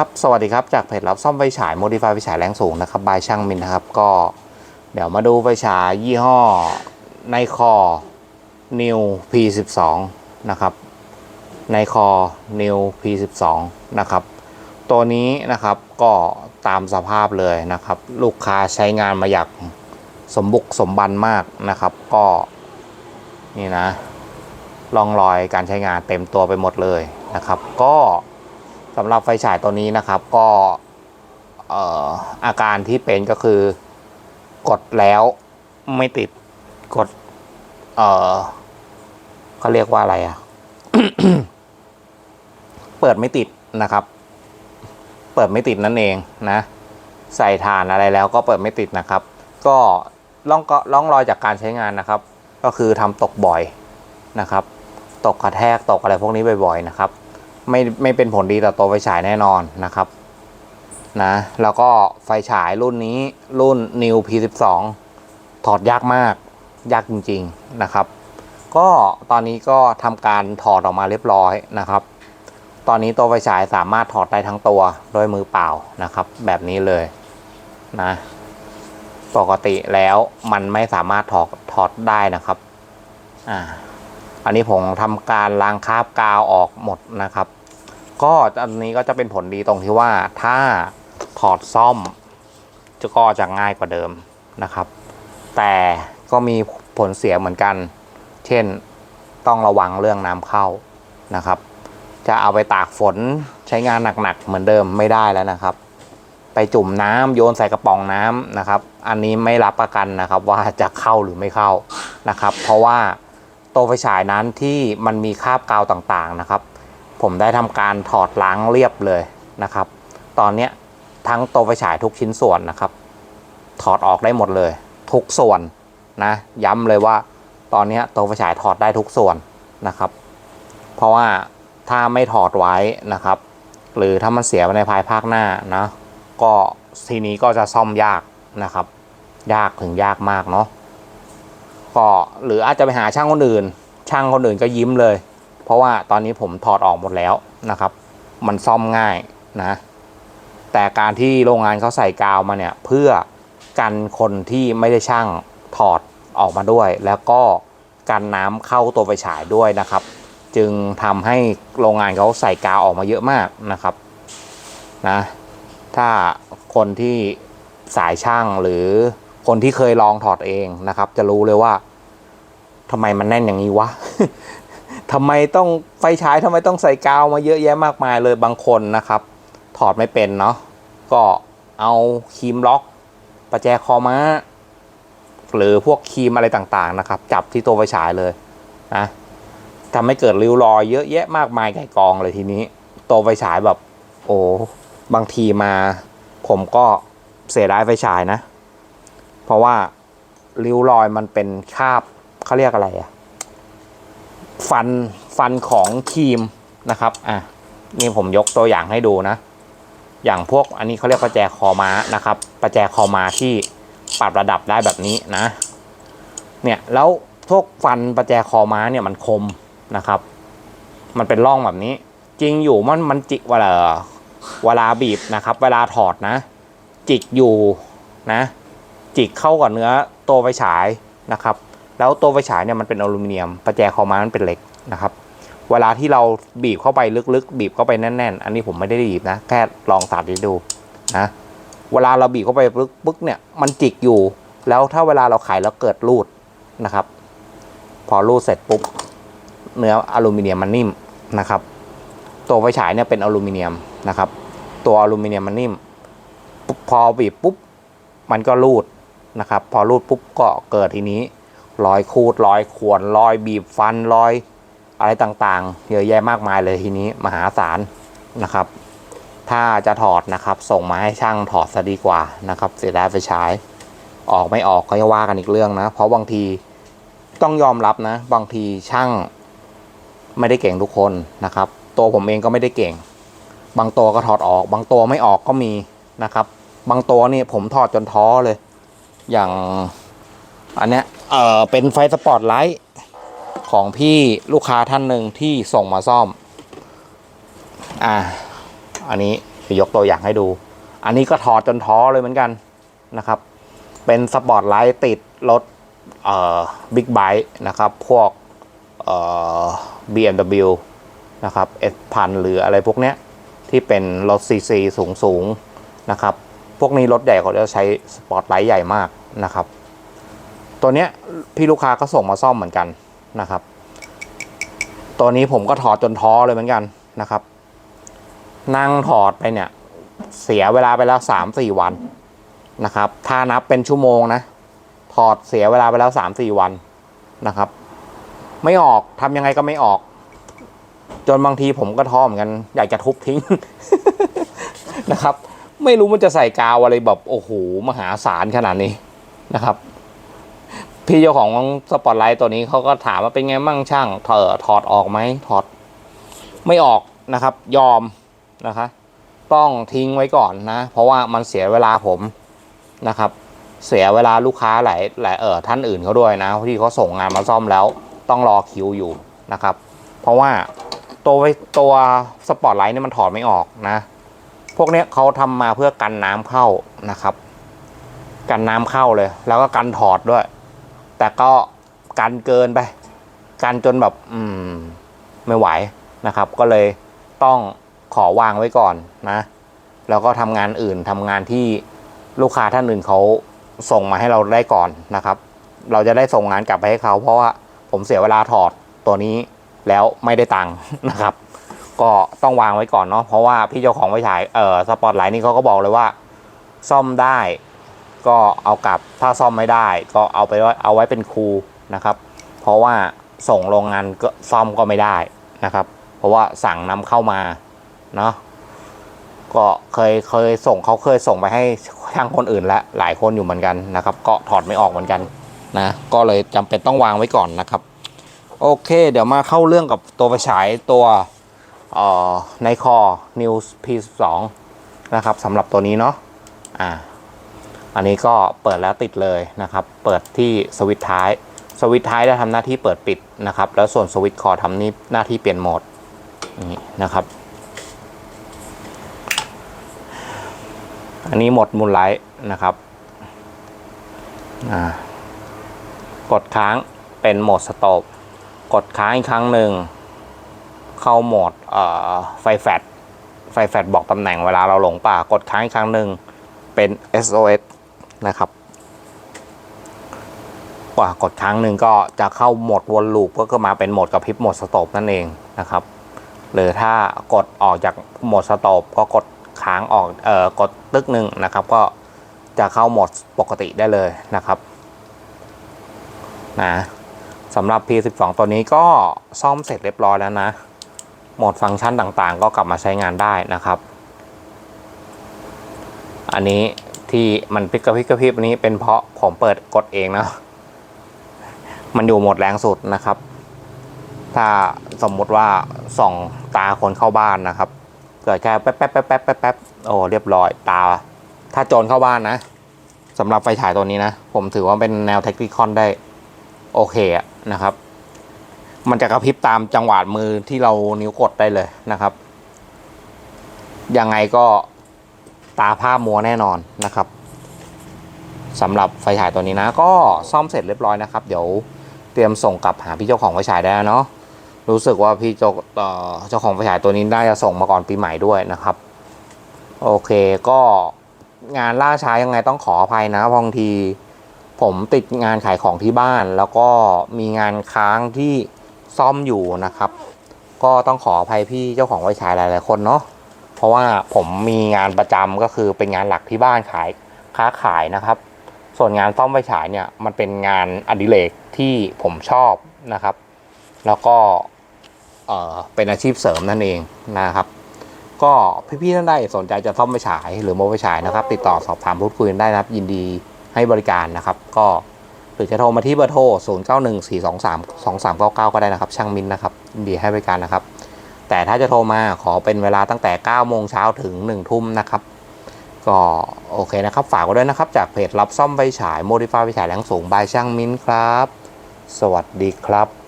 ครับสวัสดีครับจากเพจรับซ่อมไฟฉาย Modify ไฟฉายแรงสูงนะครับบายช่างมินนะครับก็เดี๋ยวมาดูไฟฉายยี่ห้อในคอ New P12 นะครับในคอ New P12 นะครับตัวนี้นะครับก็ตามสภาพเลยนะครับ ลูกค้าใช้งานมาอย่างสมบุกสมบันมากนะครับ ก็นี่นะร่องรอยการใช้งานเต็มตัวไปหมดเลยนะครับ ก็ สำหรับไฟฉายตัวนี้นะครับก็อาการที่เป็นก็คือกดแล้วไม่ติดกด เออเขาเรียกว่าอะไรอะเปิดไม่ติดนะครับ เปิดไม่ติดนั่นเองนะ ใส่ฐานอะไรแล้วก็เปิดไม่ติดนะครับ ก็ล่องก็ล่องรอยจากการใช้งานนะครับ ก็คือทำตกบ่อยนะครับ ตกกระแทกตกอะไรพวกนี้บ่อย ๆ นะครับ ไม่ไม่เป็นผลดีต่อตัวไฟฉายแน่นอนนะครับนะแล้วก็ไฟฉายรุ่นนี้รุ่น New P12 ถอดยากมาก ยากจริง ๆนะครับ ก็ตอนนี้ก็ทำการถอดออกมาเรียบร้อยนะครับ ตอนนี้ตัวไฟฉายสามารถถอดได้ทั้งตัวด้วยมือเปล่านะครับ แบบนี้เลยนะปกติแล้วมันไม่สามารถถอดถอดได้นะครับ อ่า อันนี้ผมทำการล้างคราบกาวออกหมดนะครับ ก็อันนี้ก็จะเป็นผลดีตรงที่ว่าถ้าถอดซ่อมจะก็จะง่ายกว่าเดิมนะครับ แต่ก็มีผลเสียเหมือนกัน เช่นต้องระวังเรื่องน้ำเข้านะครับ จะเอาไปตากฝนใช้งานหนักๆเหมือนเดิมไม่ได้แล้วนะครับ ไปจุ่มน้ำโยนใส่กระป๋องน้ำนะครับ อันนี้ไม่รับประกันนะครับว่าจะเข้าหรือไม่เข้านะครับ เพราะว่า ตัวไฟฉายนั้นที่มันมีคราบกาวต่างๆนะครับ ผมได้ทำการถอดล้างเรียบเลยนะครับ ตอนนี้ทั้งตัวไฟฉายทุกชิ้นส่วนนะครับ ถอดออกได้หมดเลย ทุกส่วนนะย้ำเลยว่าตอนนี้ตัวไฟฉายถอดได้ทุกส่วนนะครับ เพราะว่าถ้าไม่ถอดไว้นะครับ หรือถ้ามันเสียไปในภายภาคหน้านะก็ทีนี้ก็จะซ่อมยากนะครับ ยากถึงยากมากเนาะ ก็หรืออาจจะไปหาช่างคนอื่น ช่างคนอื่นก็ยิ้มเลย เพราะว่าตอนนี้ผมถอดออกหมดแล้วนะครับ มันซ่อมง่ายนะ แต่การที่โรงงานเขาใส่กาวมาเนี่ย เพื่อกันคนที่ไม่ได้ช่างถอดออกมาด้วย แล้วก็กันน้ำเข้าตัวไฟฉายด้วยนะครับ จึงทำให้โรงงานเขาใส่กาวออกมาเยอะมากนะครับนะถ้าคนที่สายช่างหรือคนที่เคยลองถอดเองนะครับ จะรู้เลยว่า ทำไมมันแน่นอย่างนี้วะทำไมต้องไฟฉายทำไมต้องใส่กาวมาเยอะแยะมากมายเลยบางคนนะครับ ถอดไม่เป็นเนาะก็เอาครีมล็อกประแจคอม้าหรือพวกครีมอะไรต่างๆนะครับ จับที่ตัวไฟฉายเลยนะทำให้เกิดริ้วรอยเยอะแยะมากมายไก่กองเลยทีนี้ ตัวไฟฉายแบบ โอ้บางทีมาผมก็เสียดายไฟฉายนะ เพราะว่าริ้วรอยมันเป็นคาบ เขาเรียกอะไรอะฟันฟันของครีมนะครับอะนี่ผมยกตัวอย่างให้ดูนะ อย่างพวกอันนี้เขาเรียกประแจคอม้านะครับประแจคอม้าที่ปรับระดับได้แบบนี้นะ เนี่ยแล้วพวกฟันประแจคอม้าเนี่ยมันคมนะครับ มันเป็นร่องแบบนี้ จริงอยู่มันมันจิกเวลาเวลาบีบนะครับ เวลาถอดนะ จิกอยู่นะ จิกเข้ากับเนื้อตัวไฟฉายนะครับ แล้วตัวไฟฉายเนี่ยมันเป็นอลูมิเนียมประแจคอม้ามันเป็นเหล็กนะครับ เวลาที่เราบีบเข้าไปลึกๆ บีบเข้าไปแน่นๆ อันนี้ผมไม่ได้บีบนะ แค่ลองสาธิตดูนะ เวลาเราบีบเข้าไปปึ๊กปึ๊กเนี่ยมันจิกอยู่ แล้วถ้าเวลาเราไขแล้วเกิดรูดนะครับ พอรูดเสร็จปุ๊บเนื้ออลูมิเนียมมันนิ่มนะครับ ตัวไฟฉายเนี่ยเป็นอลูมิเนียมนะครับ ตัวอลูมิเนียมมันนิ่ม พอบีบปุ๊บมันก็รูดนะครับ พอรูดปุ๊บก็เกิดทีนี้ รอยคูดรอยข่วนรอยบีบฟันรอยอะไรต่างๆ เยอะแยะมากมายเลยทีนี้มหาศาลนะครับ ถ้าจะถอดนะครับส่งมาให้ช่างถอดซะดีกว่านะครับ เสียดายไฟฉายออกไม่ออกก็จะว่ากันอีกเรื่องนะ เพราะบางทีต้องยอมรับนะ บางทีช่างไม่ได้เก่งทุกคนนะครับ ตัวผมเองก็ไม่ได้เก่ง บางตัวก็ถอดออก บางตัวไม่ออกก็มีนะครับ บางตัวนี่ผมถอดจนท้อเลย อย่าง อันเนี้ยเออเป็นไฟสปอร์ตไลท์ของพี่ลูกค้าท่านหนึ่งที่ส่งมาซ่อม อ่า อันนี้ไปยกตัวอย่างให้ดู อันนี้ก็ถอดจนท้อเลยเหมือนกันนะครับ เป็นสปอร์ตไลท์ติดรถเอ่อบิ๊กไบค์นะครับ พวกเอ่อ BMW นะครับ S พันหรืออะไรพวกเนี้ย ที่เป็นรถซีซีสูงสูงนะครับ พวกนี้รถใหญ่เขาจะใช้สปอร์ตไลท์ใหญ่มากนะครับ ตัวเนี้ยพี่ลูกค้าก็ส่งมาซ่อมเหมือนกันนะครับ ตัวนี้ผมก็ถอดจนท้อเลยเหมือนกันนะครับ นั่งถอดไปเนี่ย เสียเวลาไปแล้วสามสี่วันนะครับ ถ้านับเป็นชั่วโมงนะ ถอดเสียเวลาไปแล้วสามสี่วันนะครับ ไม่ออกทำยังไงก็ไม่ออก จนบางทีผมก็ท้อเหมือนกัน อยากจะทุบทิ้งนะครับ ไม่รู้มันจะใส่กาวอะไรแบบโอ้โหมหาศาลขนาดนี้นะครับ พี่เจ้าของสปอตไลท์ตัวนี้เขาก็ถามว่าเป็นไงมั่งช่างเถอถอดออกไหมถอด ไม่ออกนะครับ ยอมนะคะ ต้องทิ้งไว้ก่อนนะ เพราะว่ามันเสียเวลาผมนะครับ เสียเวลาลูกค้าหลายหลายเออท่านอื่นเขาด้วยนะที่เขาส่งงานมาซ่อมแล้ว ต้องรอคิวอยู่นะครับ เพราะว่าตัวตัวสปอตไลท์เนี่ยมันถอดไม่ออกนะ พวกเนี้ยเขาทำมาเพื่อกันน้ำเข้านะครับ กันน้ำเข้าเลย แล้วก็กันถอดด้วย แต่ก็กันเกินไป กันจนแบบอืมไม่ไหวนะครับ ก็เลยต้องขอวางไว้ก่อนนะ แล้วก็ทำงานอื่นทำงานที่ลูกค้าท่านอื่นเขาส่งมาให้เราได้ก่อนนะครับ เราจะได้ส่งงานกลับไปให้เขา เพราะว่าผมเสียเวลาถอดตัวนี้แล้วไม่ได้ตังค์นะครับ ก็ต้องวางไว้ก่อนเนาะเพราะว่าพี่เจ้าของไฟฉายเอ่อสปอตไลท์นี่เขาก็บอกเลยว่า ซ่อมได้ ก็เอากลับถ้าซ่อมไม่ได้ก็เอาไปเอาไว้เป็นครูนะครับ เพราะว่าส่งโรงงานก็ซ่อมก็ไม่ได้นะครับ เพราะว่าสั่งนำเข้ามาเนาะก็เคยเคยส่งเขาเคยส่งไปให้ช่างคนอื่นและหลายคนอยู่เหมือนกันนะครับ ก็ถอดไม่ออกเหมือนกันนะก็เลยจำเป็นต้องวางไว้ก่อนนะครับ โอเค เดี๋ยวมาเข้าเรื่องกับตัวไฟฉายตัวในคอ News P2 นะครับสำหรับตัวนี้เนาะอ่า อันนี้ก็เปิดแล้วติดเลยนะครับ เปิดที่สวิตช์ท้าย สวิตช์ท้ายจะทำหน้าที่เปิดปิดนะครับ แล้วส่วนสวิตช์คอทำนี่หน้าที่เปลี่ยนโหมดนี่นะครับ อันนี้โหมดมูลไลท์นะครับกดค้างเป็นโหมดสต็อปกดค้างอีกครั้งหนึ่งเข้าโหมดไฟแฟลไฟแฟลบอกตำแหน่งเวลาเราหลงป่ากดค้างอีกครั้งหนึ่งเป็น SOS นะครับกว่ากดครั้งหนึ่งก็จะเข้าโหมดวนลูปก็คือมาเป็นโหมดกระพริบโหมดสต็อปนั่นเองนะครับ หรือถ้ากดออกจากโหมดสต็อปก็กดค้างออกเอ่อกดตึกหนึ่งนะครับ ก็จะเข้าโหมดปกติได้เลยนะครับนะสำหรับ P12 ตัวนี้ก็ซ่อมเสร็จเรียบร้อยแล้วนะ โหมดฟังก์ชันต่างๆ ก็กลับมาใช้งานได้นะครับ อันนี้ ที่มันพลิกกระพริบกระพริบอันนี้เป็นเพราะผมเปิดกดเองนะมันอยู่หมดแรงสุดนะครับ ถ้าสมมุติว่าส่องตาคนเข้าบ้านนะครับ เกิดแค่แป๊บแป๊บแป๊บแป๊บแป๊บแป๊บโอ้เรียบร้อยตา ถ้าโจรเข้าบ้านนะสำหรับไฟฉายตัวนี้นะ ผมถือว่าเป็นแนวเทคนิคอนได้โอเคนะครับ มันจะกระพริบตามจังหวะมือที่เรานิ้วกดได้เลยนะครับ ยังไงก็ ตาภาพมัวแน่นอนนะครับสำหรับไฟฉายตัวนี้นะ ก็ซ่อมเสร็จเรียบร้อยนะครับ เดี๋ยวเตรียมส่งกลับหาพี่เจ้าของไฟฉายได้แล้วเนาะรู้สึกว่าพี่เจ้าเอ่อเจ้าของไฟฉายตัวนี้น่าจะส่งมาก่อนปีใหม่ด้วยนะครับ โอเคก็งานล่าช้ายังไงต้องขออภัยนะบางทีผมติดงานขายของที่บ้าน แล้วก็มีงานค้างที่ซ่อมอยู่นะครับ ก็ต้องขออภัยพี่เจ้าของไฟฉายหลาย ๆ คนเนาะ เพราะว่าผมมีงานประจำก็คือเป็นงานหลักที่บ้านขายค้าขายนะครับ ส่วนงานซ่อมไฟฉายเนี่ยมันเป็นงานอดิเรกที่ผมชอบนะครับ แล้วก็เออเป็นอาชีพเสริมนั่นเองนะครับ ก็พี่ๆท่านใดสนใจจะซ่อมไฟฉายหรือโมไฟฉายนะครับ ติดต่อสอบถามพูดคุยกันได้นะครับ ยินดีให้บริการนะครับ ก็หรือจะโทรมาที่เบอร์โทร 0 9 1 4 2 3 2 3 9 9 ก็ได้นะครับ ช่างมินนะครับยินดีให้บริการนะครับ แต่ถ้าจะโทรมาขอเป็นเวลาตั้งแต่ 9 โมงเช้าถึง 1 ทุ่มนะครับ ก็โอเคนะครับ ฝากไว้ด้วยนะครับ จากเพจรับซ่อมไฟฉายโมดิฟายไฟฉายแรงสูงบายช่างมิ้นครับ สวัสดีครับ